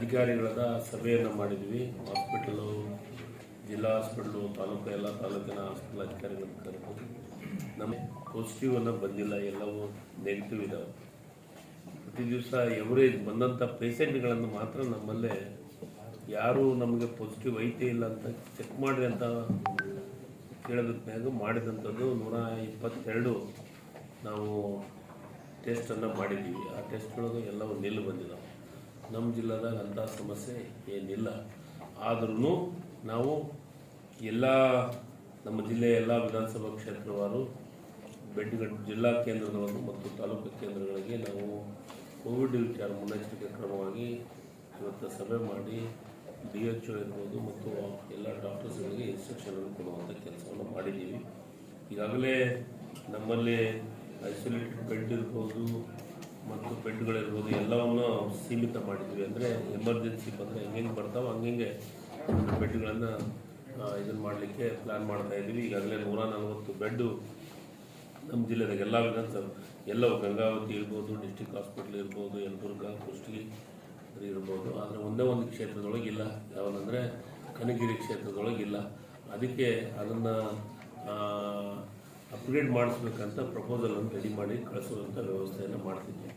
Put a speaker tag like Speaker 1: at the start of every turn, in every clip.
Speaker 1: ಅಧಿಕಾರಿಗಳದ ಸಭೆಯನ್ನು ಮಾಡಿದ್ವಿ. ಹಾಸ್ಪಿಟಲು, ಜಿಲ್ಲಾ ಹಾಸ್ಪಿಟ್ಲು, ತಾಲೂಕು, ಎಲ್ಲ ತಾಲೂಕಿನ ಹಾಸ್ಪಿಟಲ್ ಅಧಿಕಾರಿಗಳನ್ನು ಕರೆದು ನಮಗೆ ಪಾಸಿಟಿವ್ ಅನ್ನೋ ಬಂದಿಲ್ಲ, ಎಲ್ಲವೂ ನೆಗೆಟಿವ್ ಇದಾವೆ. ಪ್ರತಿ ದಿವಸ ಎವರೇಜ್ ಬಂದಂಥ ಪೇಷಂಟ್ಗಳನ್ನು ಮಾತ್ರ ನಮ್ಮಲ್ಲೇ ಯಾರು ನಮಗೆ ಪಾಸಿಟಿವ್ ಐತೆ ಇಲ್ಲ ಅಂತ ಚೆಕ್ ಮಾಡಿ ಅಂತ ಕೇಳೋದಕ್ಕಾಗ ಮಾಡಿದಂಥದ್ದು ನೂರ ಇಪ್ಪತ್ತೆರಡು ನಾವು ಟೆಸ್ಟನ್ನು ಮಾಡಿದ್ದೀವಿ. ಆ ಟೆಸ್ಟ್ಗಳದು ಎಲ್ಲವೂ ನಿಲ್ಲು ಬಂದಿದ್ದಾವೆ ನಮ್ಮ ಜಿಲ್ಲೆದಾಗ ಅಂಥ ಸಮಸ್ಯೆ ಏನಿಲ್ಲ. ಆದ್ರೂ ನಾವು ಎಲ್ಲ ನಮ್ಮ ಜಿಲ್ಲೆಯ ಎಲ್ಲ ವಿಧಾನಸಭಾ ಕ್ಷೇತ್ರವಾರು ಬೆಡ್ಗಳು ಜಿಲ್ಲಾ ಕೇಂದ್ರಗಳನ್ನು ಮತ್ತು ತಾಲೂಕು ಕೇಂದ್ರಗಳಿಗೆ ನಾವು ಕೋವಿಡ್ ವಿಚಾರ ಮುನ್ನೆಚ್ಚರಿಕೆ ಕ್ರಮವಾಗಿ ಇವತ್ತು ಸಭೆ ಮಾಡಿ ಡಿ ಎಚ್ ಒ ಇರ್ಬೋದು ಮತ್ತು ಎಲ್ಲ ಡಾಕ್ಟರ್ಸ್ಗಳಿಗೆ ಇನ್ಸ್ಟ್ರಕ್ಷನ್ ಕೊಡುವಂಥ ಕೆಲಸವನ್ನು ಮಾಡಿದ್ದೀವಿ. ಈಗಾಗಲೇ ನಮ್ಮಲ್ಲಿ ಐಸೋಲೇಟೆಡ್ ಬೆಡ್ ಇರ್ಬೋದು ಮತ್ತು ಬೆಡ್ಗಳಿರ್ಬೋದು, ಎಲ್ಲವನ್ನು ಸೀಮಿತ ಮಾಡಿದ್ವಿ. ಅಂದರೆ ಎಮರ್ಜೆನ್ಸಿ ಬಂದರೆ ಹೆಂಗೆ ಬರ್ತಾವೆ ಹಂಗೆ ಬೆಡ್ಗಳನ್ನು ಇದನ್ನು ಮಾಡಲಿಕ್ಕೆ ಪ್ಲ್ಯಾನ್ ಮಾಡ್ತಾ ಇದ್ದೀವಿ. ಈಗಾಗಲೇ ನೂರ ನಲವತ್ತು ಬೆಡ್ಡು ನಮ್ಮ ಜಿಲ್ಲೆದಾಗ ಎಲ್ಲ ವಿಧಾನಸಭೆ ಎಲ್ಲವು ಗಂಗಾವತಿ ಇರ್ಬೋದು ಡಿಸ್ಟಿಕ್ ಹಾಸ್ಪಿಟ್ಲ್ ಇರ್ಬೋದು, ಯಲಬುರ್ಗ, ಕುಷ್ಟಗಿ ಇರ್ಬೋದು. ಆದರೆ ಒಂದೇ ಒಂದು ಕ್ಷೇತ್ರದೊಳಗೆ ಇಲ್ಲ. ಕನಗಿರಿ ಕ್ಷೇತ್ರದೊಳಗೆ ಇಲ್ಲ. ಅದಕ್ಕೆ ಅದನ್ನು ಅಪ್ಗ್ರೇಡ್ ಮಾಡಿಸ್ಬೇಕಂತ ಪ್ರಪೋಸಲನ್ನು ರೆಡಿ ಮಾಡಿ ಕಳಿಸುವಂಥ ವ್ಯವಸ್ಥೆಯನ್ನು ಮಾಡ್ತಿದ್ದೆ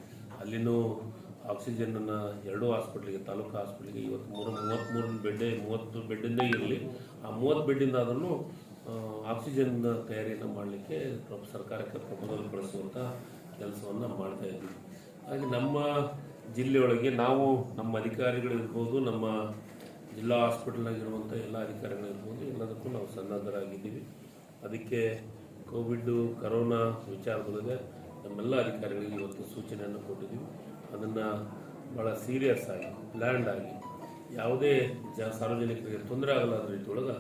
Speaker 1: ಅಲ್ಲಿನೂ ಆಕ್ಸಿಜನನ್ನು ಎರಡೂ ಹಾಸ್ಪಿಟ್ಲಿಗೆ ತಾಲೂಕು ಹಾಸ್ಪಿಟ್ಲಿಗೆ ಇವತ್ತು ಮೂರು ಮೂವತ್ತ್ಮೂರು ಬೆಡ್ಡೆ ಮೂವತ್ತು ಬೆಡ್ಡಿಂದೇ ಇರಲಿ. ಆ ಮೂವತ್ತು ಬೆಡ್ಡಿಂದ ಆದ್ರೂ ಆಕ್ಸಿಜನ್ ತಯಾರಿಯನ್ನು ಮಾಡಲಿಕ್ಕೆ ಸರ್ಕಾರಕ್ಕೆ ಪ್ರಪೋಸಲ್ ಕಳಿಸುವಂಥ ಕೆಲಸವನ್ನು ಮಾಡ್ತಾ ಇದ್ವಿ. ಹಾಗೆ ನಮ್ಮ ಜಿಲ್ಲೆಯೊಳಗೆ ನಾವು ನಮ್ಮ ಅಧಿಕಾರಿಗಳಿರ್ಬೋದು, ನಮ್ಮ ಜಿಲ್ಲಾ ಹಾಸ್ಪಿಟಲ್ನಾಗಿರುವಂಥ ಎಲ್ಲ ಅಧಿಕಾರಿಗಳಿರ್ಬೋದು, ಎಲ್ಲದಕ್ಕೂ ನಾವು ಸನ್ನದ್ಧರಾಗಿದ್ದೀವಿ. ಅದಕ್ಕೆ ಕೋವಿಡ್ಡು ಕರೋನಾ ವಿಚಾರದೊಳಗೆ ನಮ್ಮೆಲ್ಲ ಅಧಿಕಾರಿಗಳಿಗೆ ಇವತ್ತು ಸೂಚನೆಯನ್ನು ಕೊಟ್ಟಿದ್ದೀವಿ. ಅದನ್ನು ಭಾಳ ಸೀರಿಯಸ್ ಆಗಿ ಪ್ಲ್ಯಾಂಡ್ ಆಗಿ ಯಾವುದೇ ಜ ಸಾರ್ವಜನಿಕರಿಗೆ ತೊಂದರೆ ಆಗಲಾದ ರೀತಿಯೊಳಗೆ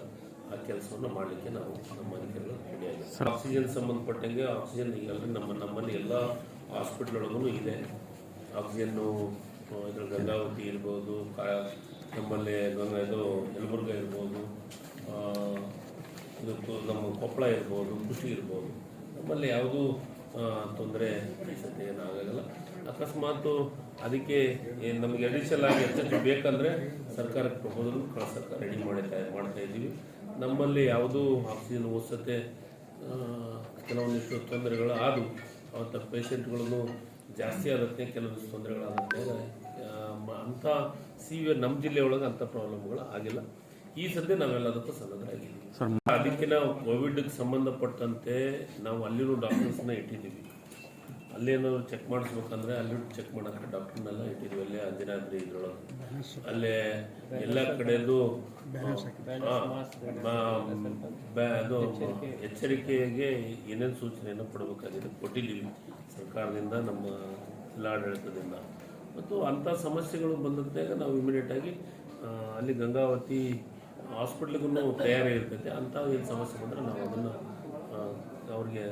Speaker 1: ಆ ಕೆಲಸವನ್ನು ಮಾಡಲಿಕ್ಕೆ ನಾವು ನಮ್ಮ ಅಧಿಕಾರಿಗಳು ರೆಡಿಯಾಗಿದ್ದೀವಿ ಆಕ್ಸಿಜನ್ ಸಂಬಂಧಪಟ್ಟಂಗೆ ಆಕ್ಸಿಜನ್ ಈಗಾಗಲೇ ನಮ್ಮ ನಮ್ಮಲ್ಲಿ ಎಲ್ಲ ಹಾಸ್ಪಿಟ್ಲ್ ಒಳಗೂ ಇದೆ ಆಕ್ಸಿಜನ್ನು ಇದ್ರ ಗಂಗಾವತಿ ಇರ್ಬೋದು ಕಾ ನಮ್ಮಲ್ಲಿ ಗಂಗಾ ಇದು ಯಲಬುರ್ಗ ಇರ್ಬೋದು ಆ, ಇದು ಕು- ನಮ್ಮ ಕೊಪ್ಪಳ ಇರ್ಬೋದು ಕೃಷಿ ಇರ್ಬೋದು ನಮ್ಮಲ್ಲಿ ಯಾವುದೂ ತೊಂದರೆ ಏನಾಗಲ್ಲ ಅಕಸ್ಮಾತು ಅದಕ್ಕೆ ನಮಗೆ ಅಡಿಷನಲ್ ಆಗಿ ಹೆಚ್ಚೆಚ್ಚು ಬೇಕಂದರೆ ಸರ್ಕಾರಕ್ಕೆ ಪ್ರಪೋಸಲ್ ಸರ್ಕಾರ ರೆಡಿ ಮಾಡಿತಾ ಮಾಡ್ತಾ ಇದ್ದೀವಿ. ನಮ್ಮಲ್ಲಿ ಯಾವುದೂ ಆಕ್ಸಿಜನ್ ಆ, ಕೆಲವೊಂದಿಷ್ಟು ತೊಂದರೆಗಳು ಆದವು ಅವತ್ತ ಪೇಷಂಟ್ಗಳನ್ನು ಜಾಸ್ತಿ ಆಗುತ್ತೆ ಕೆಲವೊಂದಿಷ್ಟು ತೊಂದರೆಗಳಾಗುತ್ತೆ. ಅಂಥ ಸಿವಿಯರ್ ನಮ್ಮ ಜಿಲ್ಲೆಯೊಳಗೆ ಅಂಥ ಪ್ರಾಬ್ಲಮ್ಗಳು ಆಗಿಲ್ಲ. ಈ ಸದ್ಯ ನಾವೆಲ್ಲದಕ್ಕೂ ಸನ್ನದ್ಧರಾಗಿದ್ದೀವಿ ಅದಕ್ಕೆ ನಾವು ಕೋವಿಡ್ಗೆ ಸಂಬಂಧಪಟ್ಟಂತೆ ನಾವು ಅಲ್ಲಿರೋ ಡಾಕ್ಟರ್ಸ್ನ ಇಟ್ಟಿದ್ದೀವಿ. ಅಲ್ಲೇನಾದ್ರು ಚೆಕ್ ಮಾಡಿಸ್ಬೇಕಂದ್ರೆ ಅಲ್ಲಿ ಚೆಕ್ ಮಾಡೋಕ್ಕೆ ಡಾಕ್ಟರ್ನೆಲ್ಲ ಇಟ್ಟಿದ್ದೀವಿ. ಅಲ್ಲೇ ಅಂಜನಾದ್ರಿ ಇದ್ರೊಳಗೆ. ಅಲ್ಲೇ ಎಲ್ಲ ಕಡೆದು ಅದು ಎಚ್ಚರಿಕೆಗೆ ಏನೇನು ಸೂಚನೆಯನ್ನು ಕೊಡಬೇಕಾಗಿದೆ ಕೊಟ್ಟಿದ್ದೀವಿ. ಸರ್ಕಾರದಿಂದ ನಮ್ಮ ಜಿಲ್ಲಾಡಳಿತದಿಂದ. ಮತ್ತು ಅಂಥ ಸಮಸ್ಯೆಗಳು ಬಂದಾಗ ನಾವು ಇಮಿಡಿಯೇಟಾಗಿ ಅಲ್ಲಿ ಗಂಗಾವತಿ ಹಾಸ್ಪಿಟ್ಲಿಗೂ ತಯಾರಿ ಇರ್ತೈತೆ ಅಂಥ ಏನು ಸಮಸ್ಯೆ ಬಂದರೆ ನಾವು ಅದನ್ನು ಅವ್ರಿಗೆ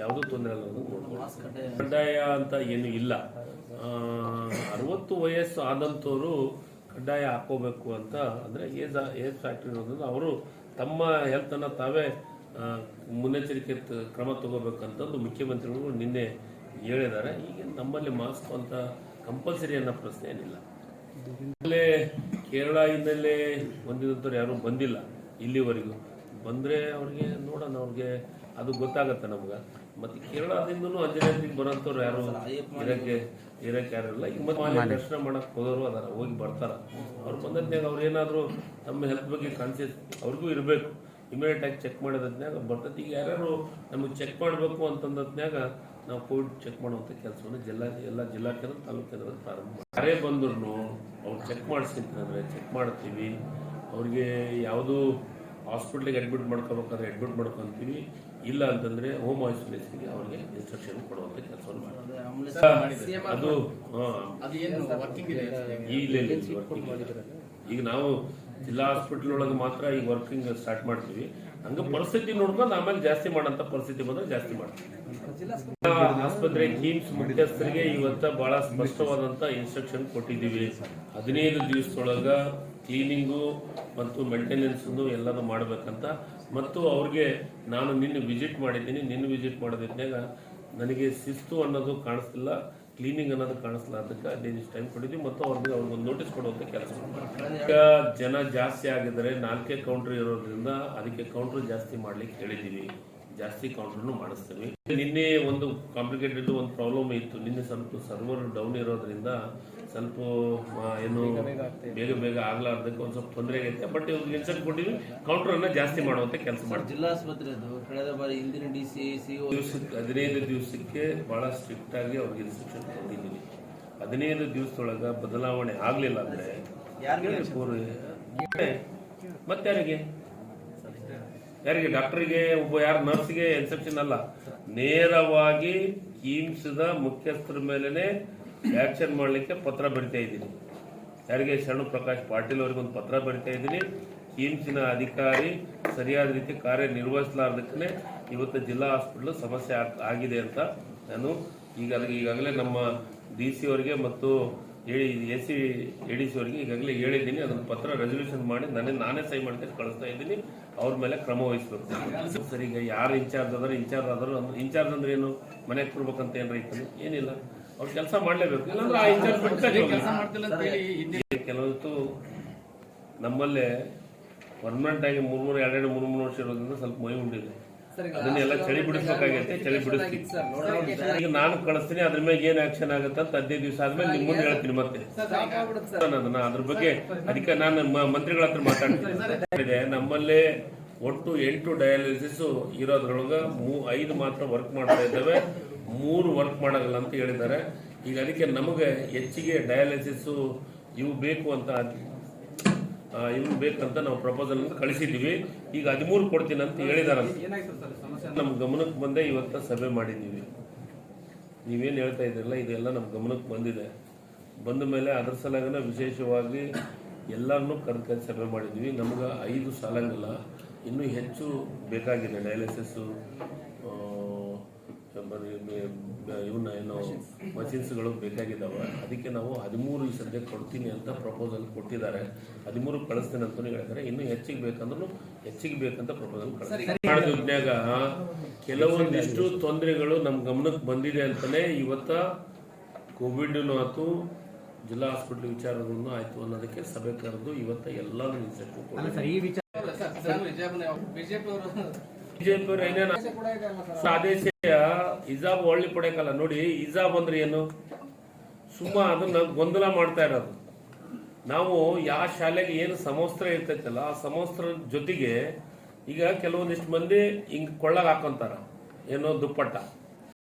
Speaker 1: ಯಾವುದೂ ತೊಂದರೆ ಇಲ್ಲ ಕಡ್ಡಾಯ ಅಂತ ಏನು ಇಲ್ಲ. ಅರವತ್ತು ವಯಸ್ಸು ಆದಂಥವರು ಕಡ್ಡಾಯ ಹಾಕೋಬೇಕು ಅಂತ, ಅಂದರೆ ಏಜ್ ಏಜ್ ಫ್ಯಾಕ್ಟ್ರಿ ಇರೋದ್ರಿಂದ ಅವರು ತಮ್ಮ ಹೆಲ್ತನ್ನು ತಾವೇ ಮುನ್ನೆಚ್ಚರಿಕೆ ಕ್ರಮ ತಗೋಬೇಕಂತಂದು ಮುಖ್ಯಮಂತ್ರಿಗಳು ನಿನ್ನೆ ಹೇಳಿದ್ದಾರೆ. ಈಗ ನಮ್ಮಲ್ಲಿ ಮಾಸ್ಕ್ ಅಂತ ಕಂಪಲ್ಸರಿ ಅನ್ನೋ ಪ್ರಶ್ನೆ ಏನಿಲ್ಲ. ಕೇರಳದಿಂದಲೇ ಬಂದಿದ್ದಂಥವ್ರು ಯಾರೂ ಬಂದಿಲ್ಲ ಇಲ್ಲಿವರೆಗೂ. ಬಂದರೆ ಅವ್ರಿಗೆ ನೋಡೋಣ ಅವ್ರಿಗೆ ಅದು ಗೊತ್ತಾಗತ್ತೆ ನಮ್ಗೆ. ಮತ್ತು ಕೇರಳದಿಂದನೂ ಅಂಜನಾದ್ರಿಗೆ ಬರೋಂಥವ್ರು ಯಾರು ಇರಕ್ಕೆ ಇರಕ್ಕೆ ಯಾರು ಇಲ್ಲ. ಈಗ ಮತ್ತೆ ದರ್ಶನ ಮಾಡೋಕ್ಕೆ ಹೋದವರು ಅದಾರ ಹೋಗಿ ಬರ್ತಾರ. ಅವ್ರು ಬಂದದ್ನಾಗ ಅವ್ರು ಏನಾದರೂ ತಮ್ಮ ಹೆಲ್ತ್ ಬಗ್ಗೆ ಕಾನ್ಸಿಯಸ್ ಅವ್ರಿಗೂ ಇರಬೇಕು. ಇಮಿಡಿಯೇಟ್ ಆಗಿ ಚೆಕ್ ಮಾಡೋದ್ನಾಗ ಬರ್ತೈತಿ. ಈಗ ಯಾರ್ಯಾರು ನಮಗೆ ಚೆಕ್ ಮಾಡಬೇಕು ಅಂತಂದದ್ನಾಗ ನಾವು ಕೋವಿಡ್ ಚೆಕ್ ಮಾಡುವಂಥ ಕೆಲಸವನ್ನು ಜಿಲ್ಲಾ ಎಲ್ಲ ಜಿಲ್ಲಾ ಕೇಂದ್ರ ತಾಲೂಕು ಕೇಂದ್ರದಲ್ಲಿ ಪ್ರಾರಂಭ ಮಾಡಿ ಯಾರೇ ಬಂದ್ರು ಅವ್ರು ಚೆಕ್ ಮಾಡಿಸಿದ್ರೆ ಚೆಕ್ ಮಾಡ್ತೀವಿ. ಅವ್ರಿಗೆ ಯಾವುದು ಹಾಸ್ಪಿಟ್ಲಿಗೆ ಅಡ್ಮಿಟ್ ಮಾಡ್ಕೋಬೇಕಾದ್ರೆ ಅಡ್ಮಿಟ್ ಮಾಡ್ಕೊತೀವಿ. ಇಲ್ಲ ಅಂತಂದ್ರೆ ಹೋಮ್ ಐಸೋಲೇಷನ್ಗೆ ಅವ್ರಿಗೆ ಇನ್ಸ್ಟ್ರಕ್ಷನ್ ಕೊಡುವಂಥ ಕೆಲಸವನ್ನು ಮಾಡ್ತೀವಿ. ಅದು ಹಾಂ. ಈಗ ನಾವು ಜಿಲ್ಲಾ ಹಾಸ್ಪಿಟ್ಲ್ ಒಳಗೆ ಮಾತ್ರ ಈಗ ವರ್ಕಿಂಗ್ ಸ್ಟಾರ್ಟ್ ಮಾಡ್ತೀವಿ. ಹಂಗ ಪರಿಸ್ಥಿತಿ ನೋಡ್ಕೊಂಡು ಆಮೇಲೆ ಜಾಸ್ತಿ ಮಾಡಂತ ಪರಿಸ್ಥಿತಿ ಬಂದ್ರೆ ಜಾಸ್ತಿ ಮಾಡ್ತೀವಿ. ಆಸ್ಪತ್ರೆ ಕಿಮ್ಸ್ ಮುಖ್ಯಸ್ಥರಿಗೆ ಇವತ್ತ ಬಹಳ ಸ್ಪಷ್ಟವಾದಂತ ಇನ್ಸ್ಟ್ರಕ್ಷನ್ ಕೊಟ್ಟಿದ್ದೀವಿ. ಹದಿನೈದು ದಿವಸದೊಳಗ ಕ್ಲೀನಿಂಗು ಮತ್ತು ಮೇಂಟೆನೆನ್ಸ್ ಎಲ್ಲಾನು ಮಾಡ್ಬೇಕಂತ. ಮತ್ತು ಅವ್ರಿಗೆ ನಾನು ನಿನ್ನೆ ವಿಸಿಟ್ ಮಾಡಿದ್ದೀನಿ. ನಿನ್ನೆ ವಿಸಿಟ್ ಮಾಡೋದ್ರಾಗ ನನಗೆ ಶಿಸ್ತು ಅನ್ನೋದು ಕಾಣಿಸ್ತಿಲ್ಲ. ಕ್ಲೀನಿಂಗ್ ಅನ್ನೋದು ಕಾಣಿಸ್ಲಾರ್ದಕ್ಕೆ ಹದಿನೈದು ಇಷ್ಟು ಟೈಮ್ ಕೊಟ್ಟಿದ್ವಿ ಮತ್ತು ಅವ್ರಿಗೆ ಒಂದು ನೋಟಿಸ್ ಕೊಡುವಂಥ ಕೆಲಸ ಈಗ ಜನ ಜಾಸ್ತಿ ಆಗಿದ್ರೆ ನಾಲ್ಕೇ ಕೌಂಟ್ರ್ ಇರೋದ್ರಿಂದ ಅದಕ್ಕೆ ಕೌಂಟ್ರ್ ಜಾಸ್ತಿ ಮಾಡ್ಲಿಕ್ಕೆ ಹೇಳಿದ್ದೀವಿ. ಜಾಸ್ತಿ ಕೌಂಟರ್ನು ಮಾಡಿಸ್ತೀವಿ. ನಿನ್ನೆ ಒಂದು ಕಾಂಪ್ಲಿಕೇಟೆಡ್ ಒಂದು ಪ್ರಾಬ್ಲಮ್ ಇತ್ತು. ನಿನ್ನೆ ಸ್ವಲ್ಪ ಸರ್ವರ್ ಡೌನ್ ಇರೋದ್ರಿಂದ ಸ್ವಲ್ಪ ಏನು ಬೇಗ ಬೇಗ ಆಗ್ಲಾರ್ದಕ್ಕೆ ಒಂದು ಸ್ವಲ್ಪ ತೊಂದರೆ ಆಗೈತೆ. ಬಟ್ ಇವ್ರಿಗೆ ಇನ್ಸೆಂಟ್ ಕೊಟ್ಟಿವಿ ಕೌಂಟರ್ ಅನ್ನ ಜಾಸ್ತಿ ಮಾಡುವಂತ ಕೆಲಸ ಮಾಡ್ತೀವಿ.
Speaker 2: ಜಿಲ್ಲಾಸ್ಪತ್ರೆ ಅದು. ಕಳೆದ ಬಾರಿ ಹಿಂದಿನ ಡಿ ಸಿ ಸಿ
Speaker 1: ದಿವಸಕ್ಕೆ ಹದಿನೈದು ದಿವಸಕ್ಕೆ ಬಹಳ ಸ್ಟ್ರಿಕ್ಟ್ ಆಗಿ ಅವ್ರಿಗೆ ಇನ್ಸ್ಟ್ರಕ್ಷನ್ ಕೊಟ್ಟಿದ್ದೀವಿ. ಹದಿನೈದು ದಿವಸದೊಳಗ ಬದಲಾವಣೆ ಆಗ್ಲಿಲ್ಲ ಅಂದ್ರೆ
Speaker 2: ಯಾರಿಗೆ?
Speaker 1: ಮತ್ತೆ ಯಾರಿಗೆ? ಯಾರಿಗೆ ಡಾಕ್ಟರ್ಗೆ, ಒಬ್ಬ ಯಾರು ನರ್ಸ್ಗೆ ಎನ್ಸೆಪ್ಷನ್ ಅಲ್ಲ. ನೇರವಾಗಿ ಕಿಮ್ಸ್ದ ಮುಖ್ಯಸ್ಥರ ಮೇಲೆನೆ ಆಕ್ಷನ್ ಮಾಡಲಿಕ್ಕೆ ಪತ್ರ ಬರಿತಾ ಇದ್ದೀನಿ. ಯಾರಿಗೆ? ಶರಣು ಪ್ರಕಾಶ್ ಪಾಟೀಲ್ ಅವರಿಗೆ ಒಂದು ಪತ್ರ ಬರಿತಾ ಇದ್ದೀನಿ. ಕಿಮ್ಸಿನ ಅಧಿಕಾರಿ ಸರಿಯಾದ ರೀತಿ ಕಾರ್ಯನಿರ್ವಹಿಸಲಾರ್ದಕ್ಕೆ ಇವತ್ತು ಜಿಲ್ಲಾ ಹಾಸ್ಪಿಟಲ್ ಸಮಸ್ಯೆ ಆಗ್- ಆಗಿದೆ ಅಂತ ನಾನು ಈಗ ಈಗಾಗಲೇ ನಮ್ಮ ಡಿ ಸಿ ಅವರಿಗೆ ಮತ್ತು A C A D C ಅವರಿಗೆ ಈಗಾಗಲೇ ಹೇಳಿದ್ದೀನಿ ಅದನ್ನು ಪತ್ರ ರೆಸಲ್ಯೂಷನ್ ಮಾಡಿ ನನಗೆ ನಾನೇ ಸೈ ಮಾಡ್ಕೊಂಡು ಕಳಿಸ್ತಾ ಇದ್ದೀನಿ ಅವ್ರ ಮೇಲೆ ಕ್ರಮ ವಹಿಸ್ಬೇಕು. ಸರ್ ಈಗ ಯಾರು ಇನ್ಚಾರ್ಜ್ ಆದ್ರೆ ಇನ್ಚಾರ್ಜ್ ಆದ್ರು ಇನ್ಚಾರ್ಜ್ ಅಂದ್ರೆ ಏನು? ಮನೆಗೆ ಕೊಡ್ಬೇಕಂತ ಏನು ಇತ್ತು ಏನಿಲ್ಲ. ಅವ್ರು ಕೆಲಸ ಮಾಡ್ಲೇಬೇಕು. ಇಲ್ಲಾಂದ್ರೆ ಆ ಇನ್ಚಾರ್ಜ್ ಬಿಟ್ಟು ಕೆಲವೊತ್ತು ನಮ್ಮಲ್ಲೇ ಪರ್ಮನೆಂಟ್ ಆಗಿ ಮೂರ್ಮೂರು ಎರಡೆರಡು ಮೂರು ಮೂರು ವರ್ಷ ಇರೋದ್ರಿಂದ ಸ್ವಲ್ಪ ಮೈ ಉಂಡಿದೆ. ಅದನ್ನೆಲ್ಲ ಚಳಿ ಬಿಡಿಸ್ಬೇಕಾಗೈತೆ ಚಳಿ ಬಿಡಿಸ್ತೀವಿ ಈಗ ನಾನು ಕಳಿಸ್ತೀನಿ ಅದ್ರ ಮೇಲೆ ಏನ್ ಆಕ್ಷನ್ ಆಗುತ್ತೆ ಅಂತ ಹದಿನೈದು ದಿವಸ ಆದ್ಮೇಲೆ ನಿಮ್ ಮುಂದೆ ಹೇಳ್ತೀನಿ ಮತ್ತೆ. ನಾನು ಅದನ್ನ ಅದ್ರ ಬಗ್ಗೆ ಅದಕ್ಕೆ ನಾನು ಮ- ಮಂತ್ರಿಗಳ ಹತ್ರ ಮಾತಾಡ್ತೀನಿ. ನಮ್ಮಲ್ಲಿ ಒಟ್ಟು ಎಂಟು ಡಯಾಲಿಸಿಸ್ ಇರೋದ್ರೊಳಗ ಮೂ ಐದು ಮಾತ್ರ ವರ್ಕ್ ಮಾಡ್ತಾ ಇದ್ದಾವೆ. ಮೂರು ವರ್ಕ್ ಮಾಡಲ್ಲ ಅಂತ ಹೇಳಿದ್ದಾರೆ. ಈಗ ಅದಕ್ಕೆ ನಮಗೆ ಹೆಚ್ಚಿಗೆ ಡಯಾಲಿಸಿಸ್ ಇವು ಬೇಕು ಅಂತ ಇವು ಬೇಕಂತ ನಾವು ಪ್ರಪೋಸಲ್ ಕಳಿಸಿದ್ದೀವಿ. ಈಗ ಹದಿಮೂರು ಕೊಡ್ತೀನಿ ಅಂತ ಹೇಳಿದಾರಂತೆ ನಮ್ಮ ಗಮನಕ್ಕೆ ಬಂದೇ ಇವತ್ತ ಸಭೆ ಮಾಡಿದ್ದೀವಿ. ನೀವೇನು ಹೇಳ್ತಾ ಇದ್ದೀರಲ್ಲ ಇದೆಲ್ಲ ನಮ್ಮ ಗಮನಕ್ಕೆ ಬಂದಿದೆ. ಬಂದ ಮೇಲೆ ಅದ್ರ ಸಲಗನ ವಿಶೇಷವಾಗಿ ಎಲ್ಲರನ್ನೂ ಕರೆದು ಕರೆದು ಸಭೆ ಮಾಡಿದ್ದೀವಿ. ನಮ್ಗೆ ಐದು ಸಾಲಂಗಿಲ್ಲ ಇನ್ನೂ ಹೆಚ್ಚು ಬೇಕಾಗಿದೆ ಡಯಾಲಿಸಿಸ್ಸು ಇವನ್ನ ಏನು ಮಷಿನ್ಸ್ಗಳು ಬೇಕಾಗಿದ್ದಾವೆ. ಅದಕ್ಕೆ ನಾವು ಹದಿಮೂರು ಈ ಸದ್ಯಕ್ಕೆ ಕೊಡ್ತೀನಿ ಅಂತ ಪ್ರಪೋಸಲ್ ಕೊಟ್ಟಿದ್ದಾರೆ. ಹದಿಮೂರು ಕಳಿಸ್ತೀನಿ ಅಂತ ಹೇಳಿದ್ರೆ ಇನ್ನೂ ಹೆಚ್ಚಿಗೆ ಬೇಕಂದ್ರೂ ಹೆಚ್ಚಿಗೆ ಬೇಕಂತ ಪ್ರಪೋಸಲ್ ಕಳಿಸ್ತಾರೆ. ಕೆಲವೊಂದಿಷ್ಟು ತೊಂದರೆಗಳು ನಮ್ಮ ಗಮನಕ್ಕೆ ಬಂದಿದೆ ಅಂತಲೇ ಇವತ್ತ ಕೋವಿಡ್ನು ಆಯ್ತು ಜಿಲ್ಲಾ ಹಾಸ್ಪಿಟ್ಲ್ ವಿಚಾರಗಳನ್ನು ಆಯ್ತು ಅನ್ನೋದಕ್ಕೆ ಸಭೆ ಕರೆದು ಇವತ್ತ ಎಲ್ಲಾನು ಇನ್ಸೆಕ್ಟ್ ಬಿಜೆಪಿ ಅವರು ಏನೇನು ಆದೇಶ ಹಿಜಾಬ್ ಒಳ್ಳೆ ಪಡೆಯಕಲ್ಲ. ನೋಡಿ, ಹಿಜಾಬ್ ಅಂದ್ರೆ ಏನು? ಸುಮ್ಮ ಅದನ್ನ ಗೊಂದಲ ಮಾಡ್ತಾ ಇರೋದು. ನಾವು ಯಾವ ಶಾಲೆಗೆ ಏನು ಸಮವಸ್ತ್ರ ಇರ್ತೈತಲ್ಲ, ಆ ಸಮವಸ್ತ್ರ ಜೊತೆಗೆ ಈಗ ಕೆಲವೊಂದಿಷ್ಟು ಮಂದಿ ಹಿಂಗ್ ಕೊಳ್ಳಾಗ ಹಾಕೊಂತಾರ. ಏನೋ ದುಪ್ಪಟ್ಟ.